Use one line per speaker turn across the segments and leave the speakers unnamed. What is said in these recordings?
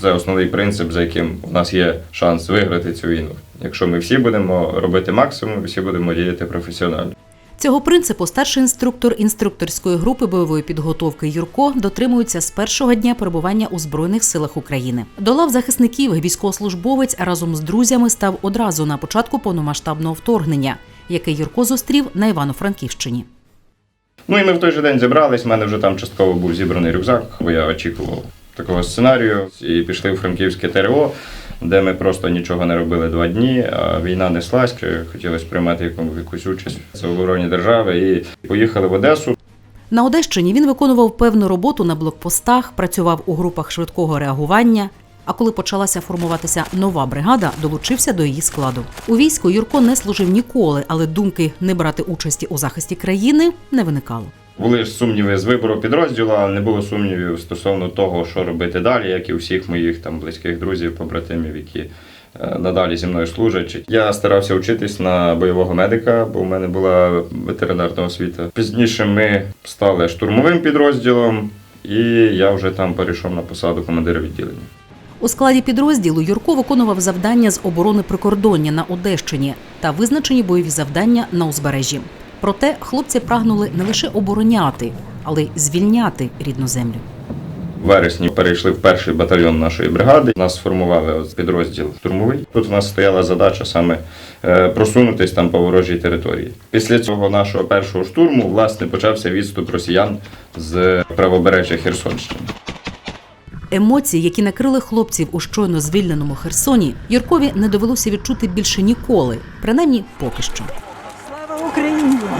Це основний принцип, за яким у нас є шанс виграти цю війну. Якщо ми всі будемо робити максимум, всі будемо діяти професіонально.
Цього принципу старший інструктор інструкторської групи бойової підготовки Юрко дотримується з першого дня перебування у Збройних силах України. До лав захисників військовослужбовець разом з друзями став одразу на початку повномасштабного вторгнення, яке Юрко зустрів на Івано-Франківщині.
Ну і ми в той же день зібрались. У мене вже там частково був зібраний рюкзак, бо я очікував такого сценарію. І пішли в Франківське ТРО, де ми просто нічого не робили два дні. А війна неслась, хотілося приймати яку- якусь участь в обороні держави. І поїхали в Одесу.
На Одещині він виконував певну роботу на блокпостах, працював у групах швидкого реагування. А коли почалася формуватися нова бригада, долучився до її складу. У війську Юрко не служив ніколи, але думки не брати участі у захисті країни не виникало.
Були ж сумніви з вибору підрозділу, але не було сумнівів стосовно того, що робити далі, як і у всіх моїх там близьких друзів, побратимів, які е, надалі зі мною служать. Я старався вчитись на бойового медика, бо в мене була ветеринарна освіта. Пізніше ми стали штурмовим підрозділом, і я вже там перейшов на посаду командира відділення.
У складі підрозділу Юрко виконував завдання з оборони прикордоння на Одещині та визначені бойові завдання на узбережжі. Проте хлопці прагнули не лише обороняти, але й звільняти рідну землю.
В вересні перейшли в перший батальйон нашої бригади. Нас сформували підрозділ штурмовий. Тут у нас стояла задача саме е, просунутись там по ворожій території. Після цього нашого першого штурму власне почався відступ росіян з правобережжя Херсонщини.
Емоції, які накрили хлопців у щойно звільненому Херсоні, Юркові не довелося відчути більше ніколи, принаймні поки що.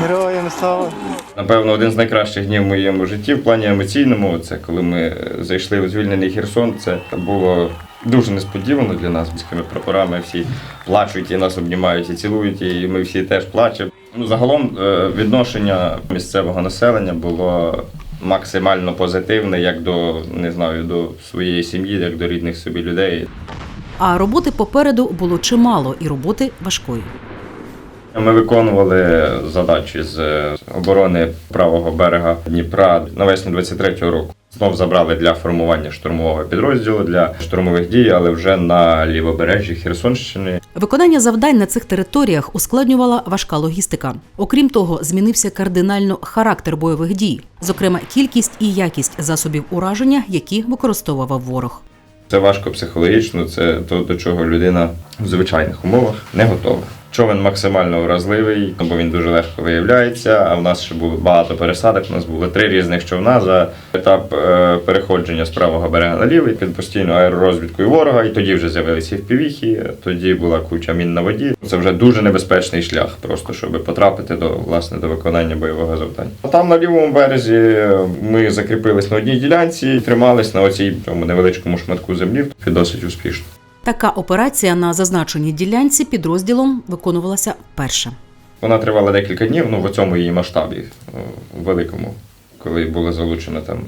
Героям слава!
Напевно, один з найкращих днів в моєму житті в плані емоційному. Це коли ми зайшли у звільнений Херсон. Це було дуже несподівано для нас. Міськими прапорами всі плачуть і нас обнімають і цілують, і ми всі теж плачемо. Ну, загалом е, відношення місцевого населення було максимально позитивне, як до не знаю, до своєї сім'ї, як до рідних собі людей.
А роботи попереду було чимало, і роботи важкої.
Ми виконували задачі з оборони правого берега Дніпра навесні 23-го року. Знов забрали для формування штурмового підрозділу для штурмових дій, але вже на лівобережжі Херсонщини.
Виконання завдань на цих територіях ускладнювала важка логістика. Окрім того, змінився кардинально характер бойових дій, зокрема кількість і якість засобів ураження, які використовував ворог.
Це важко психологічно, це то, до чого людина в звичайних умовах не готова. Човен максимально вразливий, бо він дуже легко виявляється. А в нас ще було багато пересадок. У нас було три різних човна за етап е, переходження з правого берега на лівий під постійною аеророзвідкою ворога. І тоді вже з'явилися впівіхи, тоді була куча мін на воді. Це вже дуже небезпечний шлях, просто щоб потрапити до власне до виконання бойового завдання. А там на лівому березі ми закріпились на одній ділянці і тримались на оцій цьому невеличкому шматку землі. Досить успішно.
Така операція на зазначеній ділянці підрозділом виконувалася вперше.
Вона тривала декілька днів, ну в цьому її масштабі великому, коли було залучено там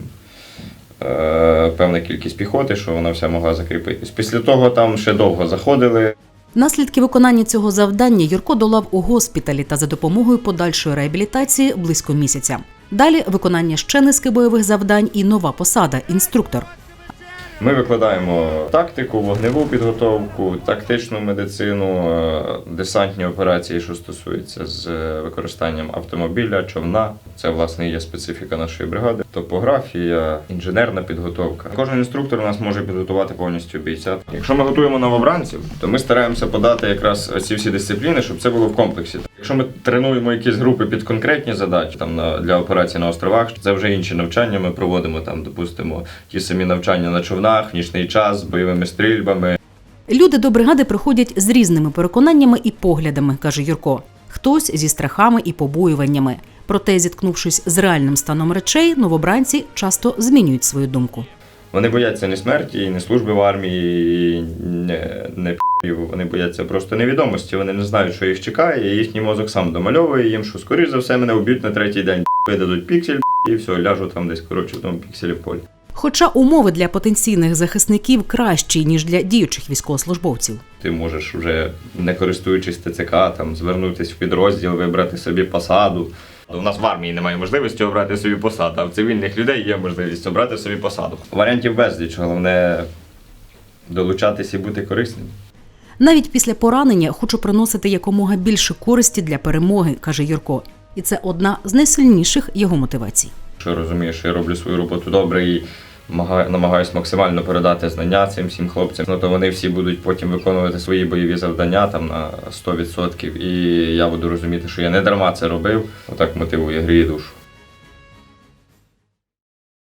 е, певна кількість піхоти, що вона вся могла закріпитись. Після того там ще довго заходили.
Наслідки виконання цього завдання Юрко долав у госпіталі та за допомогою подальшої реабілітації близько місяця. Далі виконання ще низки бойових завдань і нова посада інструктор.
Ми викладаємо тактику, вогневу підготовку, тактичну медицину, е, десантні операції, що стосуються з е, використанням автомобіля, човна. Це власне є специфіка нашої бригади. Топографія, інженерна підготовка. Кожен інструктор у нас може підготувати повністю бійця. Якщо ми готуємо новобранців, то ми стараємося подати якраз ці всі дисципліни, щоб це було в комплексі. Якщо ми тренуємо якісь групи під конкретні задачі, там на для операцій на островах, це вже інші навчання. Ми проводимо там, допустимо, ті самі навчання на човнах, нічний час з бойовими стрільбами.
Люди до бригади приходять з різними переконаннями і поглядами, каже Юрко. Хтось зі страхами і побоюваннями. Проте, зіткнувшись з реальним станом речей, новобранці часто змінюють свою думку.
Вони бояться не смерті, не служби в армії, не, не п***ів. Вони бояться просто невідомості. Вони не знають, що їх чекає, і їхній мозок сам домальовує їм, що скоріш за все мене вб'ють на третій день. Видадуть піксель і все, ляжу там десь коротше в тому пікселі в полі.
Хоча умови для потенційних захисників кращі ніж для діючих військовослужбовців.
Ти можеш вже не користуючись ТЦК, там звернутися в підрозділ, вибрати собі посаду. У нас в армії немає можливості обрати собі посаду, а в цивільних людей є можливість обрати собі посаду. Варіантів безліч, головне долучатись і бути корисним.
Навіть після поранення хочу приносити якомога більше користі для перемоги, каже Юрко. І це одна з найсильніших його мотивацій.
Що розумію, що я роблю свою роботу добре і намагаюсь максимально передати знання цим всім хлопцям. Ну то вони всі будуть потім виконувати свої бойові завдання там на 100%. І я буду розуміти, що я не дарма це робив. Отак мотивує, гріє душу.